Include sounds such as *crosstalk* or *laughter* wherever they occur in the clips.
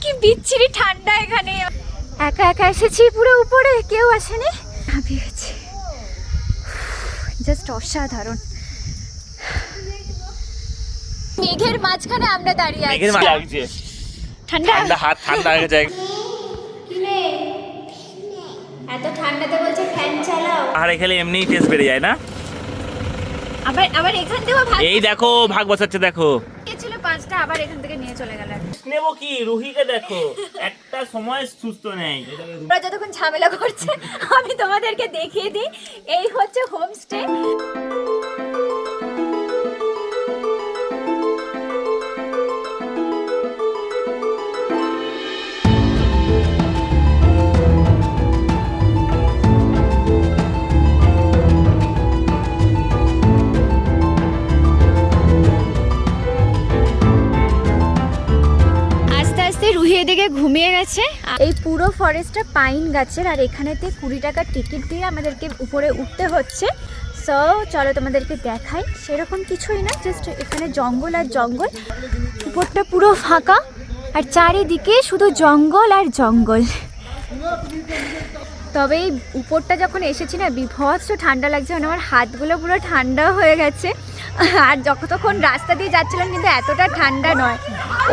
কি বিচ্ছিরি ঠান্ডা এখানে। একা একা এসেছি পুরো উপরে কেউ আসেনি। হাঁপিয়ে গেছি জাস্ট অসাধারণ। মেঘের মাঝখানে আমরা দাঁড়িয়ে আছি। লাগছে। ঠান্ডা। ঠান্ডা হাত ঠান্ডা হয়ে যায়। এত ঠান্ডাতে বলছে ফ্যান চালাও। আর এখানে এমনিই টেস্ট বেড়ে যায় না? আবার আবার এখান থেকেও ভাগ এই দেখো ভাগ বসাচ্ছে দেখো। পাঁচটা আবার এখান থেকে নিয়ে চলে গেল। নেব কি? রুহিকে দেখো। একটা সময় সুস্থ নেই। ওরা যতক্ষণ ঝামেলা করছে আমি তোমাদেরকে দেখিয়ে দিই এই হচ্ছে হোমস্টে। আস্তে রুহিয়ে দিকে ঘুমিয়ে গেছে। এই পুরো ফরেস্টটা পাইন গাছের, আর এখানেতে কুড়ি টাকার টিকিট দিয়ে আমাদেরকে উপরে উঠতে হচ্ছে। সো চলো তোমাদেরকে দেখাই। সেরকম কিছুই না জাস্ট এখানে জঙ্গল আর জঙ্গল। উপরটা পুরো ফাঁকা, আর চারিদিকে শুধু জঙ্গল আর জঙ্গল। তবে এই উপরটা যখন এসেছি না, বিভৎস ঠান্ডা লাগছে মানে আমার হাতগুলো পুরো ঠান্ডা হয়ে গেছে। আর যখন তখন রাস্তা দিয়ে যাচ্ছিলাম, কিন্তু এতটা ঠান্ডা নয়।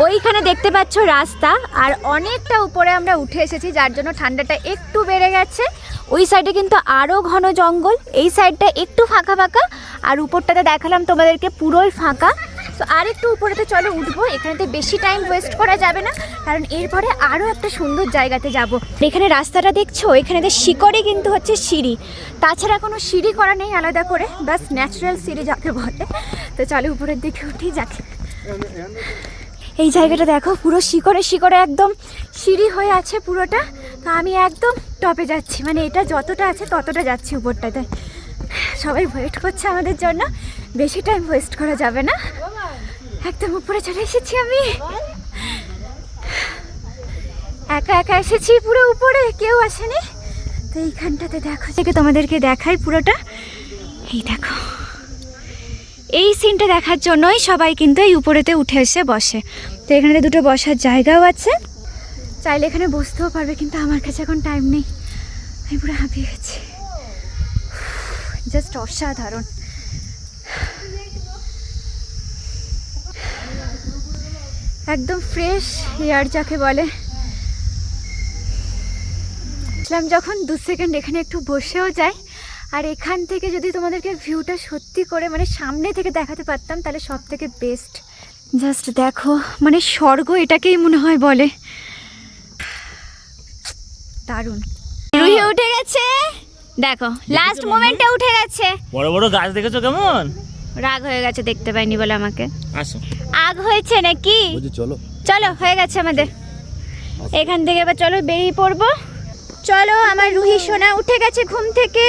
ওইখানে দেখতে পাচ্ছ রাস্তা, আর অনেকটা উপরে আমরা উঠে এসেছি, যার জন্য ঠান্ডাটা একটু বেড়ে গেছে। ওই সাইডে কিন্তু আরও ঘন জঙ্গল, এই সাইডটা একটু ফাঁকা ফাঁকা, আর উপরটাতে দেখালাম তোমাদেরকে পুরোই ফাঁকা। তো আর একটু উপরেতে চলো উঠবো, এখানেতে বেশি টাইম ওয়েস্ট করা যাবে না, কারণ এরপরে আরও একটা সুন্দর জায়গাতে যাব। এখানে রাস্তাটা দেখছ, এখানেতে শিকড়ে কিন্তু হচ্ছে সিঁড়ি। তাছাড়া কোনো সিঁড়ি করা নেই আলাদা করে বাস ন্যাচারাল সিঁড়ি যাকে বলে। তো চলো উপরের দিকে উঠি যাকে। এই জায়গাটা দেখো, পুরো শিকড়ে শিকড়ে একদম সিঁড়ি হয়ে আছে পুরোটা। তো আমি একদম টপে যাচ্ছি মানে এটা যতটা আছে ততটা যাচ্ছি উপরটাতে। সবাই ওয়েট করছে আমাদের জন্য। বেশি টাইম ওয়েস্ট করা যাবে না। একদম উপরে চলে এসেছি আমি। একা একা এসেছি পুরো উপরে, কেউ আসেনি। তো এইখানটাতে দেখো থেকে তোমাদেরকে দেখাই পুরোটা। এই দেখো। এই সিনটা দেখার জন্যই সবাই কিন্তু এই উপরেতে উঠে এসে বসে। তো এখানে দুটো বসার জায়গাও আছে। চাইলে এখানে বসতেও পারবে, কিন্তু আমার কাছে এখন টাইম নেই। আমি পুরো হাঁপিয়ে গেছি। জাস্ট অসাধারণ। একদম ফ্রেশ এয়ার যাকে বলে। যখন দু সেকেন্ড এখানে একটু বসেও যাই আর এখান থেকে যদি তোমাদেরকে ভিউটা সত্যি করে মানে সামনে থেকে দেখাতে পারতাম তাহলে সব থেকে বেস্ট জাস্ট দেখো মানে স্বর্গ এটাকেই মনে হয় বলে। দারুণ। রুহি উঠে গেছে। দেখো লাস্ট মোমেন্টে উঠে গেছে। বড় বড় গাছ দেখেছ কেমন? রাগ হয়ে গেছে দেখতে পাইনি বলে আমাকে। আসো। আগ হয়েছে নাকি? চলো। চলো হয়ে গেছে আমাদের। এখান থেকে এবার চলো বেরিয়ে পড়ব। চলো আমার রুহি সোনা উঠে গেছে ঘুম থেকে।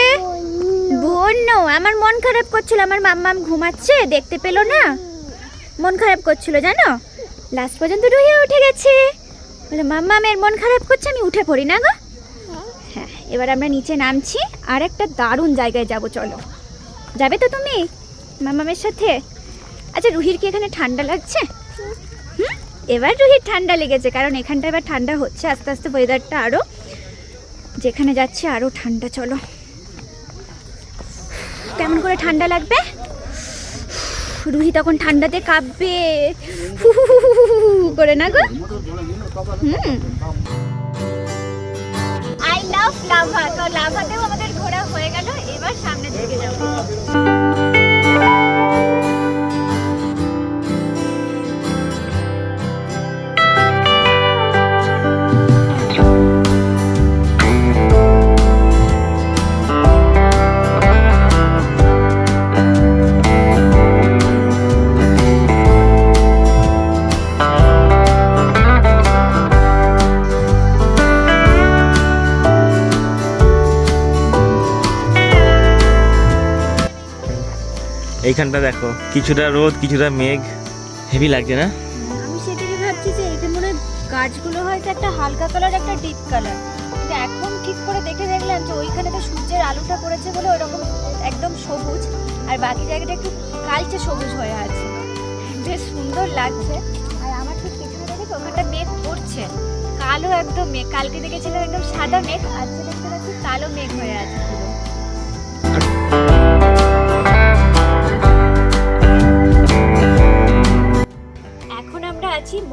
বন্য আমার মন খারাপ করছিল, আমার মাম্মাম ঘুমাচ্ছে, দেখতে পেল না। মন খারাপ করছিল, জানো? লাস্ট পর্যন্ত রুহি উঠে গেছে। বলে, মাম্মামের মন খারাপ করছে, আমি উঠে পড়ি না গো। হ্যাঁ এবার আমরা নিচে নামছি, আর একটা দারুণ জায়গায় যাব, চলো। যাবে তো তুমি, মাম্মামের সাথে? আচ্ছা রুহির কি এখানে ঠান্ডা লাগছে? হুম? এবার রুহির ঠান্ডা লেগেছে, কারণ এখানটা এবার ঠান্ডা হচ্ছে, আস্তে আস্তে ওয়েদারটা আরও যেখানে যাচ্ছে আরও ঠান্ডা, চলো। কেমন করে ঠান্ডা লাগবে? রুহি তখন ঠান্ডাতে কাঁপবে। করে না গো? হুম। আই লাভ লাভা তো লাভাতেও আমাদের ঘোরা হয়ে গেল, এবার সামনের দিকে যাব। এইখানটা দেখো, কিছুটা রোদ, কিছুটা মেঘ। হেভি লাগছে না? আমি সেটাকে ভাবছি যে এটা মনে গাছগুলো হয়তো একটা হালকা কালার একটা ডিপ কালার কিন্তু এখন ঠিক করে দেখে দেখলাম যে ওইখানে তো সূর্যের আলোটা পড়েছে বলে ওরকম একদম সবুজ। আর বাকি জায়গাটা একটু কালচে সবুজ হয়ে আছে। বেশ সুন্দর লাগছে। আর আমার ঠিক কালো একদম মেঘ। কালকে দেখেছিলাম একদম সাদা মেঘ, আজকে দেখতে পাচ্ছি কালো মেঘ হয়ে আছে।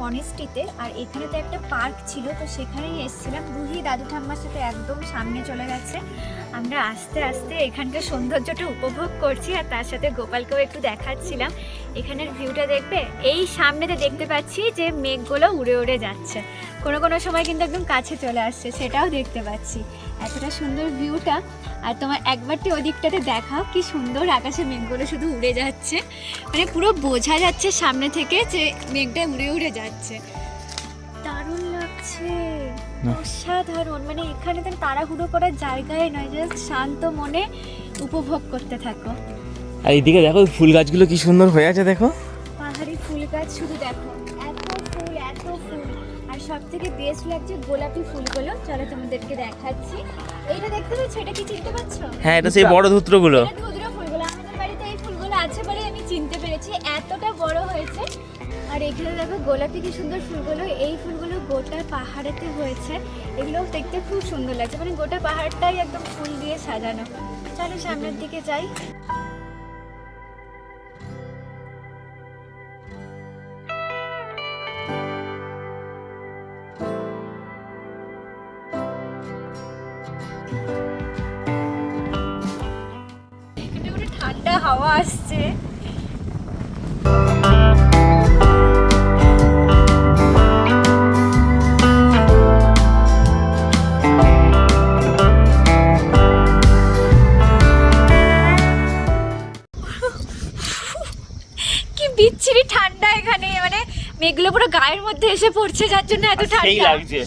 মনেস্ট্রিতে আর এখানে তো একটা পার্ক ছিল, তো সেখানেই এসেছিলাম। রুহি দাদু ঠাম্মার সাথে একদম সামনে চলে গেছে। আমরা আস্তে আস্তে এখানকার সৌন্দর্যটা উপভোগ করছি, আর তার সাথে গোপালকেও একটু দেখাচ্ছিলাম। এখানের ভিউটা দেখবে, এই সামনেতে দেখতে পাচ্ছি যে মেঘগুলো উড়ে উড়ে যাচ্ছে। কোনো কোনো সময় কিন্তু একদম কাছে চলে আসছে, সেটাও দেখতে পাচ্ছি। এতটা সুন্দর ভিউটা আর তোমার একবারটি ওদিকটাতে দেখাও কি সুন্দর আকাশে মেঘগুলো শুধু উড়ে যাচ্ছে। মানে পুরো বোঝা যাচ্ছে সামনে থেকে যে মেঘটা উড়ে উড়ে যাচ্ছে। দারুণ লাগছে। অসাধারণ। মানে এখানে তো তাড়াহুড়ো করার জায়গায় নয় জাস্ট শান্ত মনে উপভোগ করতে থাকো। আর এইদিকে দেখো ফুল গাছগুলো কি সুন্দর হয়ে আছে দেখো। পাহাড়ি ফুল গাছ শুধু দেখো। সব থেকে বেস্ট লাগছে গোলাপি ফুলগুলো। চলো তোমাদেরকে দেখাচ্ছি। এইটা দেখতে পাচ্ছ? এটা কি চিনতে পারছ হ্যাঁ এটা সেই বড় ধূত্রগুলো। এটা ফুলগুলো। আমাদের বাড়িতে এই ফুলগুলো আছে বলে আমি চিনতে পেরেছি। এতটা বড় হয়েছে। আর এখানে দেখো গোলাপি কি সুন্দর ফুলগুলো। এই ফুলগুলো গোটা পাহাড়েতে হয়েছে। এগুলো দেখতে খুব সুন্দর লাগছে। মানে গোটা পাহাড়টাই একদম ফুল দিয়ে সাজানো। চলো সামনের দিকে যাই। ঠান্ডা হাওয়া আসছে। কি বিচ্ছিরি ঠান্ডা এখানে মানে মেঘগুলো পুরো গায়ের মধ্যে এসে পড়ছে যার জন্য এত ঠান্ডা। লাগছে।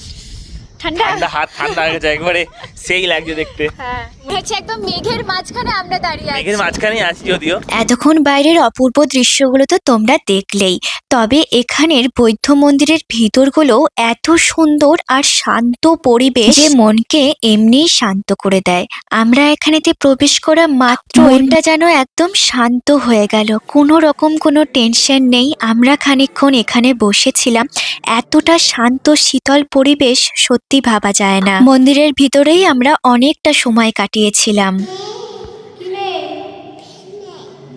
ঠান্ডা? ঠান্ডা হাত ঠান্ডা হয়ে গেছে একবারে সেই লাগছে দেখতে। হ্যাঁ হচ্ছে একদম মেঘের মাঝখানে আমরা দাঁড়িয়ে আছি। মেঘের মাঝখানেই আছি যদিও। এতক্ষণ বাইরের অপূর্ব দৃশ্যগুলো তো তোমরা দেখলেই। তবে এখানের বৌদ্ধ মন্দিরের ভিতরগুলো এত সুন্দর আর শান্ত পরিবেশ যে মনকে এমনিই শান্ত করে দেয়। আমরা এখানেতে প্রবেশ করা মাত্র মনটা যেন একদম শান্ত হয়ে গেল। কোনো রকম কোনো টেনশন নেই। আমরা খানিকক্ষণ এখানে বসেছিলাম। এতটা শান্ত শীতল পরিবেশ সত্যি ভাবা যায় না। মন্দিরের ভিতরেই আমরা অনেকটা সময় কাটিয়েছিলাম।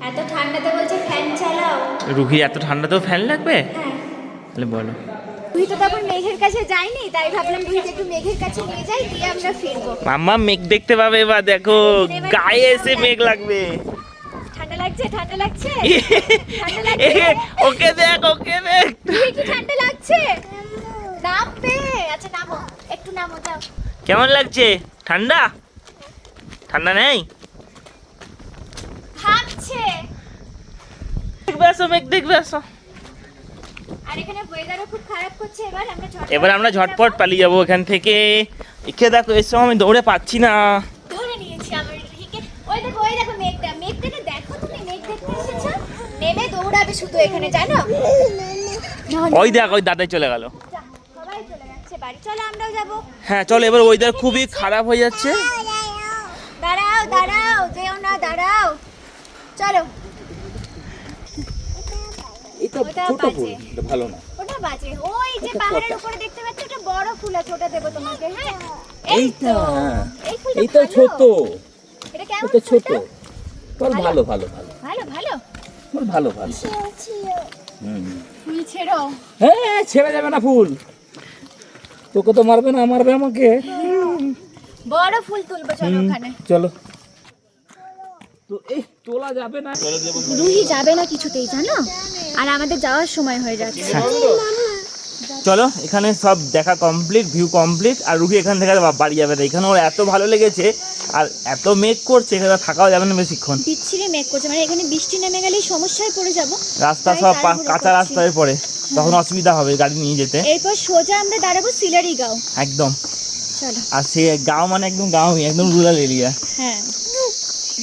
এত ঠান্ডাতে বলছে ফ্যান চালাও। রুহি এত ঠান্ডাতেও ফ্যান লাগবে? হ্যাঁ। তাহলে বলো। তুই তো তখন মেঘের কাছে যাইনি তাই ভাবলাম তুই একটু মেঘের কাছে নিয়ে যাই দিয়ে আমরা ফিরবো। মাম্মা মেঘ দেখতে পাবে বা দেখো গায়ে এসে মেঘ লাগবে। ঠান্ডা লাগছে ঠান্ডা লাগছে? *laughs* ঠান্ডা লাগছে? এ, ওকে দেখ ওকে দেখ। তুই কি ঠান্ডা লাগছে? নামবে। আচ্ছা নামো। একটু নামো যাও। কেমন লাগছে? ঠান্ডা? ঠান্ডা নেই? থামছে। দেখবে আসো মেঘ দেখবে আসো। আর এখানে ওয়েদারও খুব খারাপ করছে এবার আমরা ঝটপট এবার আমরা ঝটপট পালিয়ে যাব এখান থেকে। একে দেখো এসব আমি দৌড়ে পাচ্ছি না। ধরে নিয়েছি আমার রিকে ওই দেখো ওই দেখো মেঘটা। মেঘটাকে দেখো তুমি মেঘ দেখতে এসেছ? নেমে দৌড়াবে শুধু এখানে জানো? না, না, ওই দেখ ওই দাদাই চলে গেল যা, সবাই চলে যাচ্ছে বাড়ি চলো আমরাও যাব। হ্যাঁ চলো এবার ওয়েদার খুবই খারাপ হয়ে যাচ্ছে। দাঁড়াও দাঁড়াও যেও না দাঁড়াও। চলো। ওটা বাজে। ভালো না। ওটা বাজে। ওই যে পাহাড়ের উপরে দেখতে পাচ্ছ ওটা বড় ফুল আছে ওটা দেবো তোমাকে হ্যাঁ? এই তো এইটা ছোট। এটা কেমন এটা ছোট। তোর ভালো। ভালো ভালো ভালো। ভালো তোর ভালো ভালো। হুম। ফুল ছেড়ো। হ্যাঁ ছেড়ে যাবে না ফুল। তোকে তো মারবে না মারবে আমাকে। বড় ফুল তুলবো চলো ওখানে। চলো। তো এই তোলা যাবে না? রুহি যাবে না কিছুতেই জানো? আর আমাদের যাওয়ার সময় হয়ে যাচ্ছে। চলো এখানে সব দেখা কমপ্লিট ভিউ কমপ্লিট আর রুহি এখান থেকে বাড়ি যাবে না। এখানে ওর এত ভালো লেগেছে আর এত মেঘ করছে এখানে থাকাও যাবে না বেশিক্ষণ। বিচ্ছিরি মেঘ করছে মানে এখানে বৃষ্টি নেমে গেলেই সমস্যায় পড়ে যাব। রাস্তা সব কাঁচা রাস্তায় পড়ে তখন অসুবিধা হবে গাড়ি নিয়ে যেতে। এরপর সোজা আমরা দাঁড়াবো সিলারি গাঁও একদম। চলো। আর সে গাঁও মানে একদম গাঁও একদম রুরাল এরিয়া হ্যাঁ।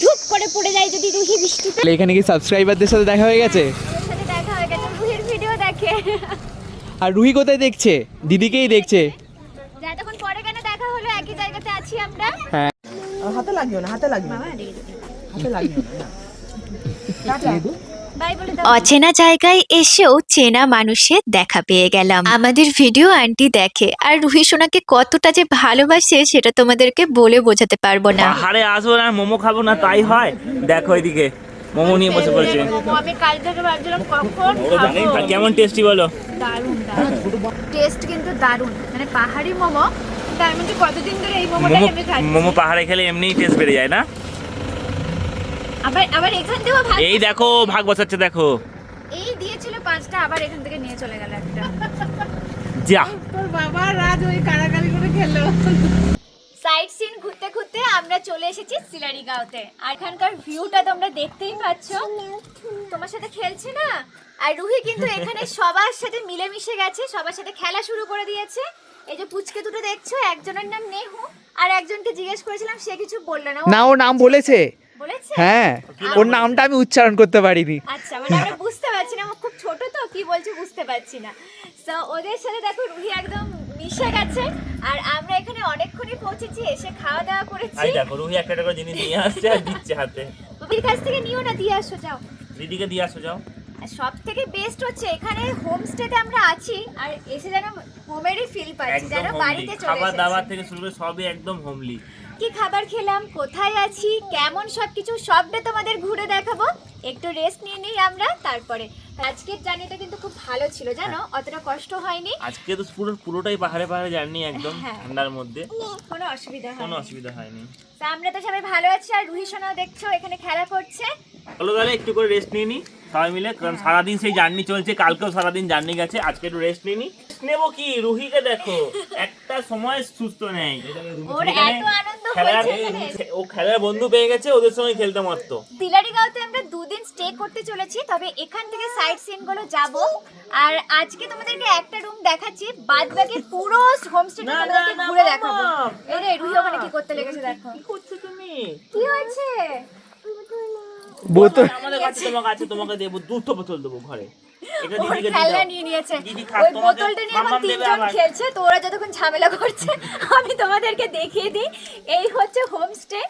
ধুপ করে পড়ে যায় যদি রুহি বৃষ্টিতে। এখানে কি সাবস্ক্রাইবারদের সাথে দেখা হয়ে গেছে ওদের সাথে দেখা হয়ে গেছে রুহির ভিডিও দেখে আর রুহি কোথায় দেখছে? দিদিকেই দেখছে। যা তখন পরে কেন দেখা হলো একই জায়গাতে আছি আমরা। হাতে লাগিও না হাতে লাগিও না। হাতে লাগিও না অচেনা জায়গায় এসেও চেনা মানুষের দেখা পেয়ে গেলাম। আমাদের ভিডিও আন্টি দেখে আর রুহি সোনাকে কতটা যে ভালোবাসে সেটা তোমাদেরকে বলে বোঝাতে পারব না। পাহাড়ে আসব না মোমো খাব না তাই হয়? দেখো এদিকে। মোমো নিয়ে বসে পড়েছে। মোমো। আমি কাল থেকে ভাবছিলাম কখন কেমন টেস্টি বলো? দারুণ দারুণ। টেস্ট কিন্তু দারুণ। মানে পাহাড়ি মোমো তার মধ্যে কতদিন ধরে এই মোমোটাই মোমো আমি খাচ্ছি। মোমো পাহাড়ে খেলে এমনিই টেস্ট বেড়ে যায় না? আবার আবার এখান থেকেও ভাগ এই দেখো ভাগ বসাচ্ছে দেখো। এই দিয়েছিল পাঁচটা আবার এখান থেকে নিয়ে চলে গেল একটা। যা। সাইড সিন ঘুরতে ঘুরতে আমরা চলে এসেছি সিলারিগাঁওতে। আর এখানকার ভিউটা তোমরা দেখতেই পাচ্ছ। তোমার সাথে খেলছে না? আর রুহি কিন্তু *laughs* এখানে সবার সাথে মিলেমিশে গেছে সবার সাথে খেলা শুরু করে দিয়েছে। এই যে পুচকে দুটো দেখছ একজনের নাম নেহু আর একজনকে জিজ্ঞেস করেছিলাম সে কিছু বলল না। ও না ও নাম বলেছে বলেছে। হ্যাঁ ওর নামটা আমি উচ্চারণ করতে পারিনি। আচ্ছা মানে আমরা বুঝতে পারছি না ও খুব ছোট তো কি বলছে বুঝতে পারছি না। তো ওদের সাথে দেখো রুহি একদম মিশে গেছে। আর আমরা এখানে অনেকক্ষণই পৌঁছেছি এসে খাওয়া দাওয়া করেছি। আই দেখো রুহি একটা করে জিনিস নিয়ে আসছে আর দিচ্ছে হাতে। বাবির কাছ থেকে নিও না দিয়ে আসো যাও। দিদিকে দিয়ে আসো যাও। সব থেকে বেস্ট হচ্ছে এখানে হোমস্টেতে আমরা আছি আর এসে যেন হোমেরই ফিল পাচ্ছি যেন বাড়িতে চলে খাবার দাবার থেকে শুরু করে সবই একদম হোমলি কি খাবার খেলাম কোথায় আছি কেমন সবকিছু সবটা তোমাদের ঘুরে দেখাবো। একটু রেস্ট নিয়ে নিই আমরা তারপরে। আজকের জার্নিটা কিন্তু খুব ভালো ছিল জানো? অতটা কষ্ট হয়নি। আজকে তো পুরো পুরোটাই পাহাড়ে পাহাড়ে জার্নি একদম হ্যাঁ। ঠান্ডার মধ্যে। কোনো অসুবিধা কোনো অসুবিধা হয়নি। তো আমরা তো সবাই ভালো আছি আর রুহি সোনাও দেখছ এখানে খেলা করছে। চলো তাহলে একটু করে রেস্ট নিয়ে নিই সবাই মিলে কারণ সারাদিন সেই জার্নি চলছে কালকেও সারাদিন জার্নি গেছে আজকে একটু রেস্ট নিয়ে নিই নেব কি? রুহিকে দেখো। একটা সময় সুস্থ নেই। খেলার। ও খেলার বন্ধু পেয়ে গেছে ওদের সঙ্গে খেলতে মারতো। তিলারিগাঁওতে আমরা দুদিন স্টে করতে চলেছি তবে এখান থেকে সাইড সিনগুলো যাব। আর আজকে তোমাদেরকে একটা রুম দেখাচ্ছি বাদ বাকি পুরো হোমস্টেটা তোমাদেরকে ঘুরে দেখাবো। না। এই রে রুহি ওখানে কি করতে লেগেছে দেখো। কি করছ তুমি? কি হয়েছে? বোতল আমাদের কাছে তোমাকে আছে তোমাকে দেবো দুটো বোতল দেবো ঘরে। ওর খেলনা। নিয়ে নিয়েছে। ওই বোতলটা নিয়ে এখন তিনজন খেলছে তো ওরা যতক্ষণ ঝামেলা করছে আমি তোমাদেরকে দেখিয়ে দিই। এই হচ্ছে হোমস্টে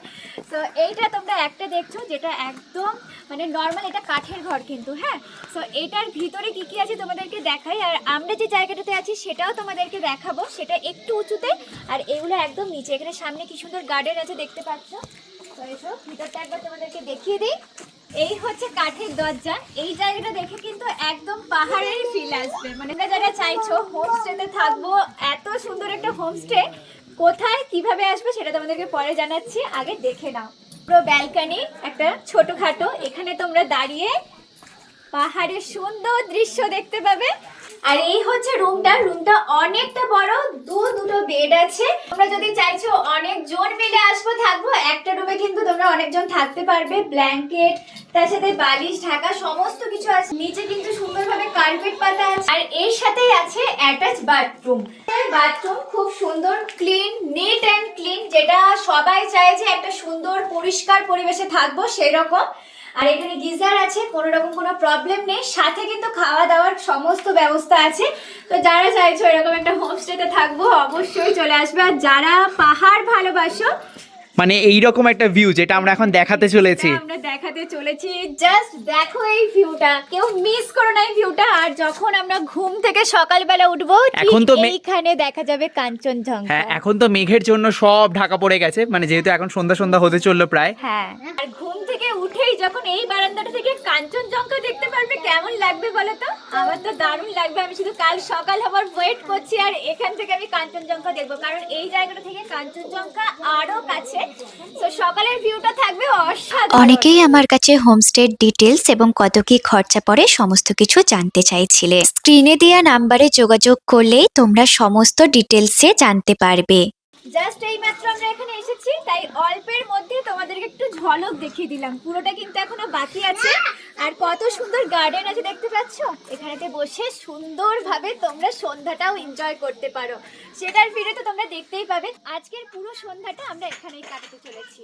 তো এইটা তোমরা একটা দেখছ যেটা একদম মানে নর্মাল এটা কাঠের ঘর কিন্তু হ্যাঁ? তো এটার ভিতরে কি কি আছে তোমাদেরকে দেখাই আর আমরা যে জায়গাটাতে আছি সেটাও তোমাদেরকে দেখাবো। সেটা একটু উঁচুতে আর এগুলো একদম নিচে। এখানে সামনে কি সুন্দর গার্ডেন আছে দেখতে পাচ্ছ? তো এসো ভিতরটা একবার তোমাদেরকে দেখিয়ে দিই। এই হচ্ছে কাঠের দরজা। এই জায়গাটা দেখে কিন্তু একদম পাহাড়েরই ফিল আসবে। মানে যারা চাইছো হোমস্টেতে থাকব, এত সুন্দর একটা হোমস্টে কোথায় কীভাবে আসবে সেটা তোমাদেরকে পরে জানাচ্ছি। আগে দেখে নাও। পুরো ব্যালকনি একটা ছোটখাটো। এখানে তোমরা দাঁড়িয়ে পাহাড়ের সুন্দর দৃশ্য দেখতে পাবে। আর এই হচ্ছে রুমটা রুমটা অনেকটা বড় দু দুটো বেড আছে। তোমরা যদি চাইছো অনেক জন মিলে আসব, থাকব, একটা রুমে কিন্তু তোমরা অনেকজন থাকতে পারবে। ব্ল্যাঙ্কেট তার সাথে বালিশ, ঢাকা, সমস্ত কিছু আছে। নিচে কিন্তু সুন্দরভাবে কার্পেট পাতা আছে। আর এর সাথেই আছে অ্যাটাচ বাথরুম বাথরুম খুব সুন্দর ক্লিন নিট অ্যান্ড ক্লিন যেটা সবাই চায় যে একটা সুন্দর, পরিষ্কার পরিবেশে থাকব সেই রকম আর এখানে গিজার আছে কোনো রকম কোনো প্রবলেম নেই। সাথে কিন্তু খাওয়া দাওয়ার সমস্ত ব্যবস্থা আছে। তো যারা চাইছো এরকম একটা হোমস্টেতে থাকব অবশ্যই চলে আসবে। আর যারা পাহাড় ভালোবাসো মানে এইরকম একটা ভিউ যেটা আমরা এখন দেখাতে চলেছি। আমরা দেখাতে চলেছি। জাস্ট দেখো এই ভিউটা কেউ মিস করো না এই ভিউটা আর যখন আমরা ঘুম থেকে সকালবেলা উঠবো এখন তো এইখানে দেখা যাবে কাঞ্চনজঙ্ঘা। হ্যাঁ এখন তো মেঘের জন্য সব ঢাকা পড়ে গেছে। মানে যেহেতু এখন সন্ধ্যা সন্ধ্যা হতে চলল প্রায়। হ্যাঁ। আর উঠেই যখন এই বারান্দাটা থেকে কাঞ্চনজঙ্ঘা দেখতে পারবে, কেমন লাগবে বলো তো? আমার তো দারুণ লাগবে, আমি শুধু কাল সকাল হবার ওয়েট করছি আর এখান থেকে আমি কাঞ্চনজঙ্ঘা দেখব। কারণ এই জায়গাটা থেকে কাঞ্চনজঙ্ঘা আরও কাছে। তো সকালের ভিউটা থাকবে অসাধারণ। অনেকেই আমার কাছে হোমস্টের ডিটেলস এবং কত কি খরচা পড়ে সমস্ত কিছু জানতে চাইছিলে। স্ক্রিনে দেওয়া নাম্বারে যোগাযোগ করলেই তোমরা সমস্ত ডিটেলসে জানতে পারবে। জাস্ট এই মাত্র আমরা এখানে এসেছি, তাই অল্পের মধ্যে তোমাদেরকে একটু ঝলক দেখিয়ে দিলাম। পুরোটা কিন্তু এখনও বাকি আছে। আর কত সুন্দর গার্ডেন আছে দেখতে পাচ্ছ? এখানেতে বসে সুন্দরভাবে তোমরা সন্ধ্যাটাও এনজয় করতে পারো। সেটার ভিডিও তো তোমরা দেখতেই পাবে। আজকের পুরো সন্ধ্যাটা আমরা এখানেই কাটাতে চলেছি।